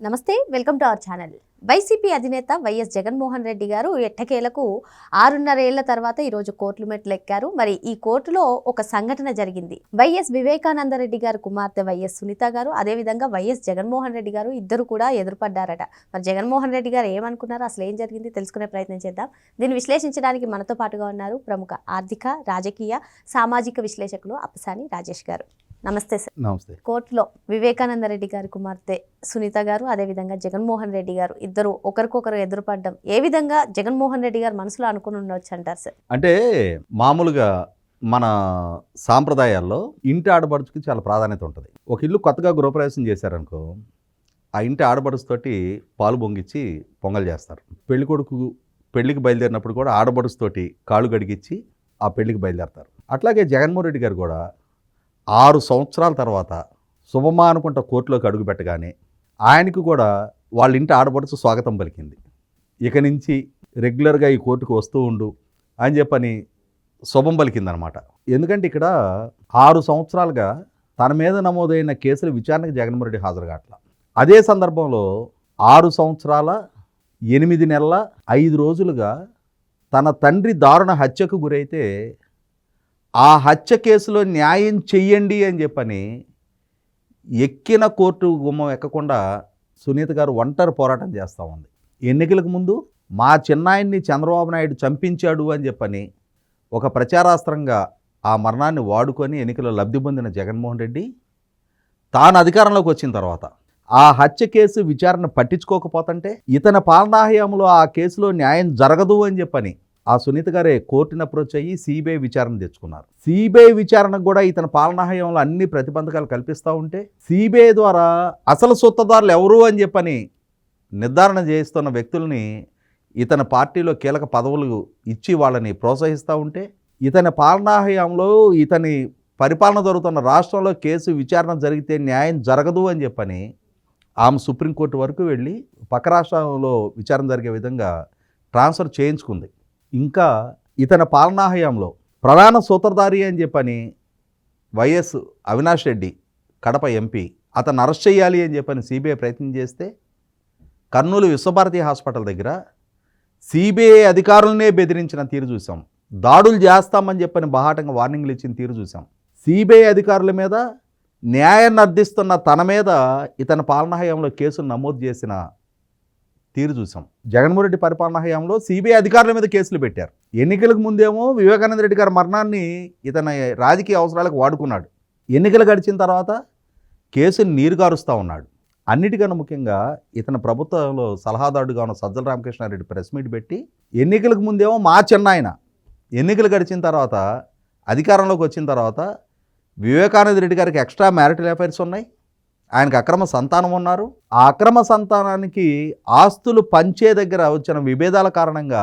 నమస్తే welcome to our channel. YCP అధినేత వైఎస్ జగన్మోహన్ రెడ్డి గారు ఎట్టకేలకు ఆరున్నరేళ్ళ తర్వాత ఈరోజు కోర్టు మెట్లు ఎక్కారు మరి ఈ కోర్టులో ఒక సంఘటన జరిగింది. వైఎస్ వివేకానంద రెడ్డి గారు కుమార్తె వైఎస్ సునీత గారు అదేవిధంగా వైఎస్ జగన్మోహన్ రెడ్డి గారు ఇద్దరు కూడా ఎదురుపడ్డారట. మరి జగన్మోహన్ రెడ్డి గారు ఏమనుకున్నారు అసలు ఏం జరిగింది తెలుసుకునే ప్రయత్నం చేద్దాం. దీన్ని విశ్లేషించడానికి మనతో పాటుగా ఉన్నారు ప్రముఖ ఆర్థిక రాజకీయ సామాజిక విశ్లేషకులు అప్పసాని రాజేష్ గారు. నమస్తే సార్. నమస్తే. కోర్టులో వివేకానంద రెడ్డి గారి కుమార్తె సునీత గారు అదేవిధంగా జగన్మోహన్ రెడ్డి గారు ఇద్దరు ఒకరికొకరు ఎదురుపడ్డం ఏ విధంగా జగన్మోహన్ రెడ్డి గారు మనసులో అనుకుని ఉండొచ్చు అంటారు సార్? అంటే మామూలుగా మన సాంప్రదాయాల్లో ఇంటి ఆడబడుచుకి చాలా ప్రాధాన్యత ఉంటుంది. ఒక ఇల్లు కొత్తగా గృహప్రవేశం చేశారనుకో ఆ ఇంటి ఆడబడుచుతోటి పాలు పొంగిచ్చి పొంగల్ చేస్తారు. పెళ్ళి కొడుకు పెళ్ళికి బయలుదేరినప్పుడు కూడా ఆడబడుచుతోటి కాళ్ళు గడిగిచ్చి ఆ పెళ్ళికి బయలుదేరతారు. అట్లాగే జగన్మోహన్ రెడ్డి గారు కూడా ఆరు సంవత్సరాల తర్వాత శుభమా అనుకుంట కోర్టులోకి అడుగు పెట్టగానే ఆయనకు కూడా వాళ్ళ ఇంటి ఆడబడుచు స్వాగతం పలికింది. ఇక నుంచి రెగ్యులర్గా ఈ కోర్టుకు వస్తూ ఉండు అని చెప్పని శుభం పలికిందనమాట. ఎందుకంటే ఇక్కడ ఆరు సంవత్సరాలుగా తన మీద నమోదైన కేసుల విచారణకు జగన్మోహన్ రెడ్డి హాజరు కావట్ల అదే సందర్భంలో ఆరు సంవత్సరాల ఎనిమిది నెలల ఐదు రోజులుగా తన తండ్రి దారుణ హత్యకు గురైతే ఆ హత్య కేసులో న్యాయం చెయ్యండి అని చెప్పని ఎక్కిన కోర్టు గుమ్మం ఎక్కకుండా సునీత గారు ఒంటరి పోరాటం చేస్తూ ఉంది. ఎన్నికలకు ముందు మా చిన్నాయన్ని చంద్రబాబు నాయుడు చంపించాడు అని చెప్పని ఒక ప్రచారాస్త్రంగా ఆ మరణాన్ని వాడుకొని ఎన్నికల్లో లబ్ధి పొందిన జగన్మోహన్ రెడ్డి తాను అధికారంలోకి వచ్చిన తర్వాత ఆ హత్య కేసు విచారణ పట్టించుకోకపోతుంటే ఇతని పాలనాహయంలో ఆ కేసులో న్యాయం జరగదు అని చెప్పని ఆ సునీత గారే కోర్టుని అప్రోచ్ అయ్యి సిబిఐ విచారణ తెచ్చుకున్నారు. సిబిఐ విచారణకు కూడా ఇతని పాలనాహయంలో అన్ని ప్రతిబంధకాలు కల్పిస్తూ ఉంటే సిబిఐ ద్వారా అసలు సొత్తదారులు ఎవరు అని చెప్పని నిర్ధారణ చేయిస్తున్న వ్యక్తుల్ని ఇతని పార్టీలో కీలక పదవులు ఇచ్చి వాళ్ళని ప్రోత్సహిస్తూ ఉంటే ఇతని పాలనాహయంలో ఇతని పరిపాలన జరుగుతున్న రాష్ట్రంలో కేసు విచారణ జరిగితే న్యాయం జరగదు అని చెప్పని ఆమె సుప్రీంకోర్టు వరకు వెళ్ళి పక్క రాష్ట్రంలో విచారణ జరిగే విధంగా ట్రాన్స్ఫర్ చేయించుకుంది. ఇంకా ఇతని పాలనాహయంలో ప్రధాన సూత్రధారి అని చెప్పని వైఎస్ అవినాష్ రెడ్డి కడప ఎంపీ అతను అరెస్ట్ చేయాలి అని చెప్పని సిబిఐ ప్రయత్నం చేస్తే కర్నూలు విశ్వభారతి హాస్పిటల్ దగ్గర సిబిఐ అధికారులనే బెదిరించిన తీరు చూసాం దాడులు చేస్తామని చెప్పని బహాటంగా వార్నింగ్లు ఇచ్చిన తీరు చూసాం సిబిఐ అధికారుల మీద న్యాయాన్ని అర్థిస్తున్న తన మీద ఇతని పాలనాహయంలో కేసును కేసులు నమోదు చేసిన తీరు చూసాం. జగన్మోహన్ రెడ్డి పరిపాలనా హయాంలో సిబిఐ అధికారుల మీద కేసులు పెట్టారు. ఎన్నికలకు ముందేమో వివేకానంద రెడ్డి గారి మరణాన్ని ఇతని రాజకీయ అవసరాలకు వాడుకున్నాడు. ఎన్నికలు గడిచిన తర్వాత కేసుని నీరుగారుస్తూ ఉన్నాడు. అన్నిటికన్నా ముఖ్యంగా ఇతని ప్రభుత్వంలో సలహాదారుడుగా ఉన్న సజ్జల రామకృష్ణారెడ్డి ప్రెస్ మీట్ పెట్టి ఎన్నికలకు ముందేమో మా చిన్నాయన ఎన్నికలు గడిచిన తర్వాత అధికారంలోకి వచ్చిన తర్వాత వివేకానంద రెడ్డి గారికి ఎక్స్ట్రా మ్యారిటల్ అఫైర్స్ ఉన్నాయి. ఆయనకు అక్రమ సంతానం ఉన్నారు. ఆ అక్రమ సంతానానికి ఆస్తులు పంచే దగ్గర వచ్చిన విభేదాల కారణంగా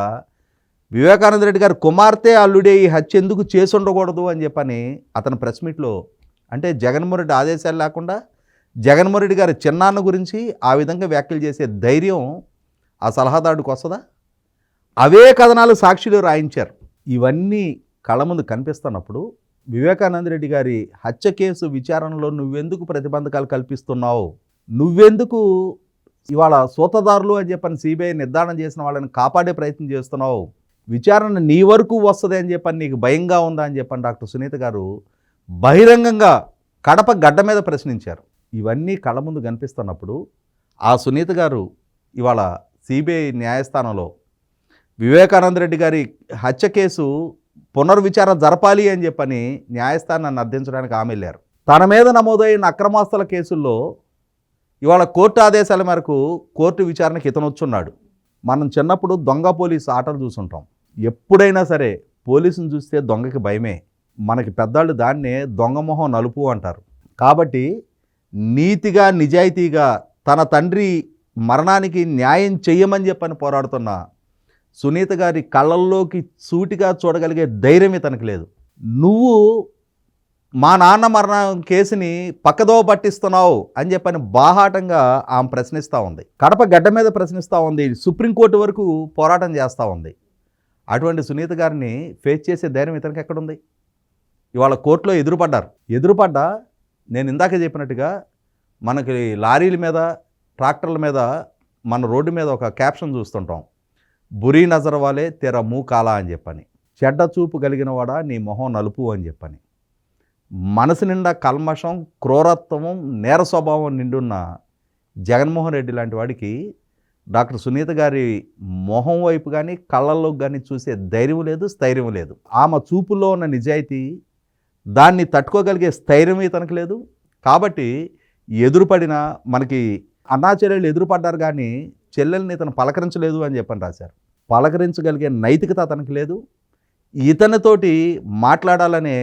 వివేకానంద రెడ్డి గారి కుమార్తె అల్లుడే ఈ హత్య ఎందుకు చేసి ఉండకూడదు అని చెప్పని అతని ప్రెస్ మీట్లో అంటే జగన్మోహన్ రెడ్డి ఆదేశాలు లేకుండా జగన్మోహన్ రెడ్డి గారి చిన్నాన్న గురించి ఆ విధంగా వ్యాఖ్యలు చేసే ధైర్యం ఆ సలహాదారుడికి వస్తుందా? అవే కథనాలు సాక్షిలో రాయించారు. ఇవన్నీ కళ్ళ ముందు కనిపిస్తున్నప్పుడు వివేకానంద రెడ్డి గారి హత్య కేసు విచారణలో నువ్వెందుకు ప్రతిబంధకాలు కల్పిస్తున్నావు? నువ్వెందుకు ఇవాళ సూతదారులు అని చెప్పని సిబిఐ నిర్ధారణ చేసిన వాళ్ళని కాపాడే ప్రయత్నం చేస్తున్నావు? విచారణ నీ వరకు వస్తుంది అని చెప్పని నీకు భయంగా ఉందా అని చెప్పని డాక్టర్ సునీత గారు బహిరంగంగా కడప గడ్డ మీద ప్రశ్నించారు. ఇవన్నీ కళ్ళ ముందు కనిపిస్తున్నప్పుడు ఆ సునీత గారు ఇవాళ సిబిఐ న్యాయస్థానంలో వివేకానంద రెడ్డి గారి హత్య కేసు పునర్విచారణ జరపాలి అని చెప్పని న్యాయస్థానాన్ని అర్థించడానికి ఆమె వెళ్ళారు. తన మీద నమోదైన అక్రమాస్తుల కేసుల్లో ఇవాళ కోర్టు ఆదేశాల మేరకు కోర్టు విచారణకి ఇతను వచ్చున్నాడు. మనం చిన్నప్పుడు దొంగ పోలీసు ఆటలు చూసుంటాం. ఎప్పుడైనా సరే పోలీసుని చూస్తే దొంగకి భయమే. మనకి పెద్దాళ్ళు దాన్నే దొంగ మొహం నలుపు అంటారు. కాబట్టి నీతిగా నిజాయితీగా తన తండ్రి మరణానికి న్యాయం చెయ్యమని చెప్పని పోరాడుతున్న సునీత గారి కళ్ళల్లోకి సూటిగా చూడగలిగే ధైర్యం ఇతనికి లేదు. నువ్వు మా నాన్న మరణం కేసుని పక్కదో పట్టిస్తున్నావు అని చెప్పని బాహాటంగా ఆమె ప్రశ్నిస్తూ ఉంది. కడప గడ్డ మీద ప్రశ్నిస్తూ ఉంది. సుప్రీంకోర్టు వరకు పోరాటం చేస్తూ ఉంది. అటువంటి సునీత గారిని ఫేస్ చేసే ధైర్యం ఇతనికి ఎక్కడుంది? ఇవాళ కోర్టులో ఎదురుపడ్డారు. ఎదురుపడ్డా నేను ఇందాక చెప్పినట్టుగా మనకి లారీల మీద ట్రాక్టర్ల మీద మన రోడ్డు మీద ఒక క్యాప్షన్ చూస్తుంటాం. బురీ నజర్ వాలే తెర మూ కాలా అని చెప్పని. చెడ్డ చూపు కలిగిన వాడా నీ మొహం నలుపు అని చెప్పని. మనసు నిండా కల్మషం క్రూరత్వం నేర స్వభావం నిండున్న జగన్మోహన్ రెడ్డి లాంటి వాడికి డాక్టర్ సునీత గారి మొహం వైపు కానీ కళ్ళల్లో కానీ చూసే ధైర్యం లేదు స్థైర్యం లేదు. ఆమె చూపుల్లో ఉన్న నిజాయితీ దాన్ని తట్టుకోగలిగే స్థైర్యం ఇతనికి లేదు. కాబట్టి ఎదురుపడిన మనకి అన్నాచర్యలు ఎదురుపడ్డారు కానీ చెల్లెల్ని ఇతను పలకరించలేదు అని చెప్పని రాశారు. పలకరించగలిగే నైతికత అతనికి లేదు. ఇతనితోటి మాట్లాడాలనే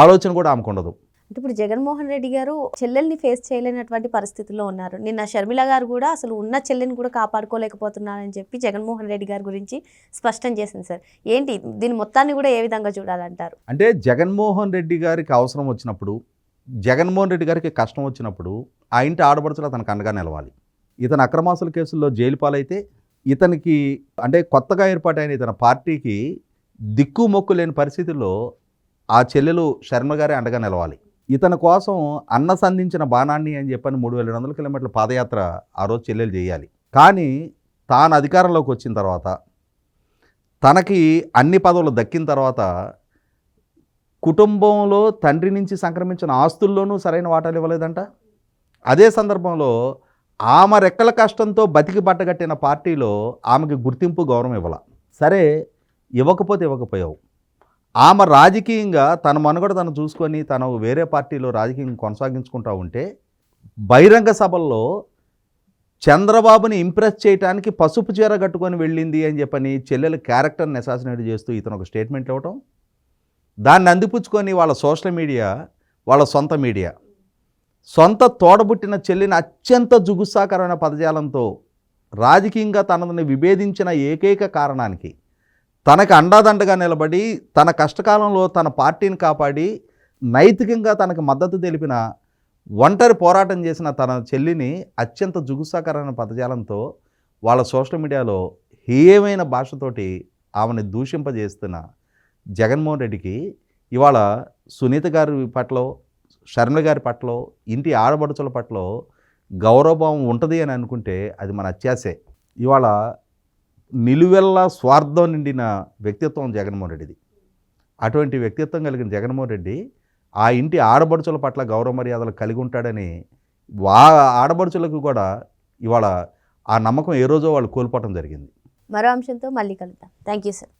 ఆలోచన కూడా ఆమెకు ఉండదు. అంటే ఇప్పుడు జగన్మోహన్ రెడ్డి గారు చెల్లెల్ని ఫేస్ చేయలేనటువంటి పరిస్థితుల్లో ఉన్నారు. నిన్న షర్మిల గారు కూడా అసలు ఉన్న చెల్లెని కూడా కాపాడుకోలేకపోతున్నారని చెప్పి జగన్మోహన్ రెడ్డి గారి గురించి స్పష్టం చేసింది సార్. ఏంటి? దీని మొత్తాన్ని కూడా ఏ విధంగా చూడాలంటారు? అంటే జగన్మోహన్ రెడ్డి గారికి అవసరం వచ్చినప్పుడు జగన్మోహన్ రెడ్డి గారికి కష్టం వచ్చినప్పుడు ఆ ఇంటి ఆడపడుచులు అతనికి అండగా నిలవాలి. ఇతను అక్రమాసుల కేసుల్లో జైలు పాలైతే ఇతనికి అంటే కొత్తగా ఏర్పాటైన ఇతని పార్టీకి దిక్కు మొక్కు లేని పరిస్థితుల్లో ఆ చెల్లెలు శర్మ గారే అండగా నిలవాలి. ఇతని కోసం అన్న సంధించిన బాణాన్ని అని చెప్పని మూడు వేల రెండు వందల కిలోమీటర్ల పాదయాత్ర ఆ రోజు చెల్లెలు చేయాలి. కానీ తాను అధికారంలోకి వచ్చిన తర్వాత తనకి అన్ని పదవులు దక్కిన తర్వాత కుటుంబంలో తండ్రి నుంచి సంక్రమించిన ఆస్తుల్లోనూ సరైన వాటాలు ఇవ్వలేదంట. అదే సందర్భంలో ఆమె రెక్కల కష్టంతో బతికి బట్టగట్టిన పార్టీలో ఆమెకి గుర్తింపు గౌరవం ఇవ్వాల. సరే ఇవ్వకపోతే ఇవ్వకపోయావు. ఆమె రాజకీయంగా తన మనుగడ తను చూసుకొని తను వేరే పార్టీలో రాజకీయం కొనసాగించుకుంటా ఉంటే బహిరంగ సభల్లో చంద్రబాబుని ఇంప్రెస్ చేయడానికి పసుపు చీర కట్టుకొని వెళ్ళింది అని చెప్పని చెల్లెల క్యారెక్టర్ని అసాసినేట్ చేస్తూ ఇతను ఒక స్టేట్మెంట్ ఇవ్వటం దాన్ని అందిపుచ్చుకొని వాళ్ళ సోషల్ మీడియా వాళ్ళ సొంత మీడియా. సొంత తోడబుట్టిన చెల్లిని అత్యంత జుగుసాకరమైన పదజాలంతో రాజకీయంగా తనని విభేదించిన ఏకైక కారణానికి తనకు అండాదండగా నిలబడి తన కష్టకాలంలో తన పార్టీని కాపాడి నైతికంగా తనకు మద్దతు తెలిపిన ఒంటరి పోరాటం చేసిన తన చెల్లిని అత్యంత జుగుసాకరమైన పదజాలంతో వాళ్ళ సోషల్ మీడియాలో హేయమైన భాషతోటి ఆమెను దూషింపజేస్తున్న జగన్మోహన్ రెడ్డికి ఇవాళ సునీత గారి పట్ల షర్మిల గారి పట్ల ఇంటి ఆడబడుచుల పట్ల గౌరవభావం ఉంటుంది అని అనుకుంటే అది మన అత్యాసే. ఇవాళ నిలువెల్లా స్వార్థం నిండిన వ్యక్తిత్వం జగన్మోహన్ రెడ్డిది. అటువంటి వ్యక్తిత్వం కలిగిన జగన్మోహన్ రెడ్డి ఆ ఇంటి ఆడబడుచుల పట్ల గౌరవ మర్యాదలు కలిగి ఉంటాడని వా ఆడబడుచులకు కూడా ఇవాళ ఆ నమ్మకం ఏ రోజో వాళ్ళు కోల్పోవటం జరిగింది. మరో అంశంతో మళ్ళీ కలుద్దాం. Thank you sir